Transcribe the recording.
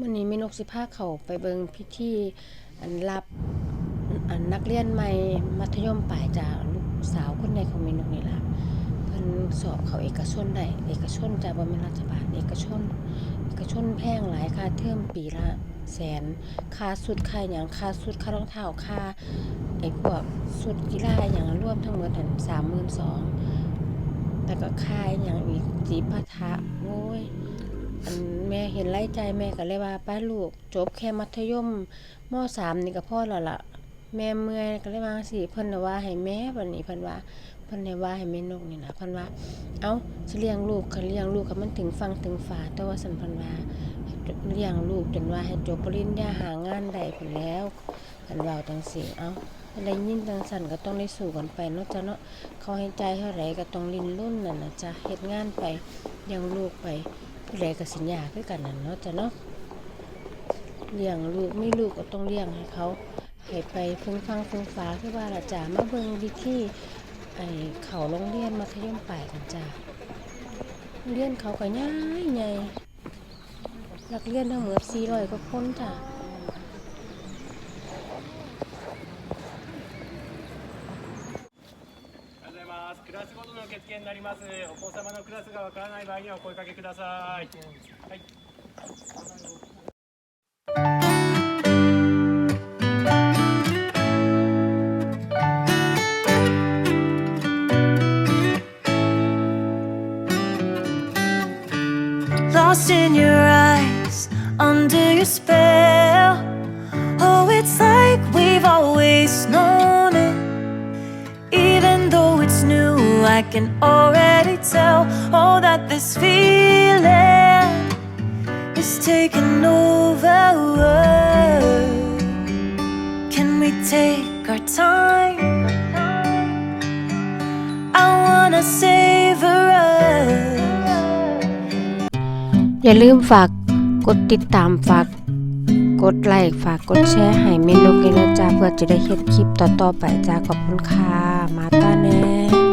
มื้อนี้ม่นกสิพาเขาไปเบิงพิธีอันรับอันนักเรียนใหม่มัธยมปลายจากลูกสาวคนใดของม่นกนี่ล่ะเพิ่นสอบเขาเอกชนได้เอกชนจ้ะบ่แม่นรัฐบาลเอกชน เอกชนแพงหลายค่าเทอมปีละแสนค่าสุดค่าหยังค่าสุดค่ารองเท้าค่าไอ้พวกสุดกีฬาหยังรวมทั้งหมดนั่น32,000แต่ก็ค่าอิหยังอีกจีปาถะโอ้ย อันแม่เห็นไล่ใจแม่ก็เลยว่าป้าลูก จบแค่มัธยมมสามนี่ก็พ่อแล้วล่ะ แม่เมื่อยก็เลยว่าสิเพิ่นน่ะว่าให้แม่บัดนี้เพิ่นว่าเพิ่นให้ว่าให้แม่นกนี่นะเพิ่นว่า เอ้าสิเลี้ยงลูกคันเลี้ยงลูกก็มันถึงฟังถึงฝาแต่ว่าสันเพิ่นว่าเลี้ยงลูกจนว่าให้จบปริญญาหางานได้พุ่นแล้วเพิ่นเว้าจังซี่เอ้าได้ยินจังซั่นก็ต้องได้สู้กันไปเนาะจ้ะเนาะเขาให้ใจเท่าไหร่ก็ต้องลิ้นรุ่นนั่นนะจ้ะเฮ็ดงานไปเลี้ยงลูกไป ผู้ใดก็สิยาคือกันนั่นเนาะจ้ะเนาะเลี้ยงลูกไม่ลูกก็ต้องเลี้ยงให้เขาให้ไปพึ่งฟังพึ่งฟ้าคือว่าละจ้ามาเบิ่งวิธีไอ้เขาโรงเรียนมัธยมปลายกันจ้าเรียนเขาก็ง่ายใหญ่นักเรียนทั้งหมด400กว่าคนจ้า ます。クラスごとの受付になります。お子様のクラスがわからない場合にはお声かけください。はい。Lost in your eyes, under your spell. Oh, it's like we've always known I can already tell. all Oh, that this feeling is taking over. Can we take our time? I wanna savor us. อย่าลืมฝากกดติดตามฝาก กดไลค์ฝากกดแชร์ให้เมนูกินนะจ้าเพื่อจะได้เฮ็ดคลิปต่อๆไปจ้าขอบคุณค่ะมาตาแน่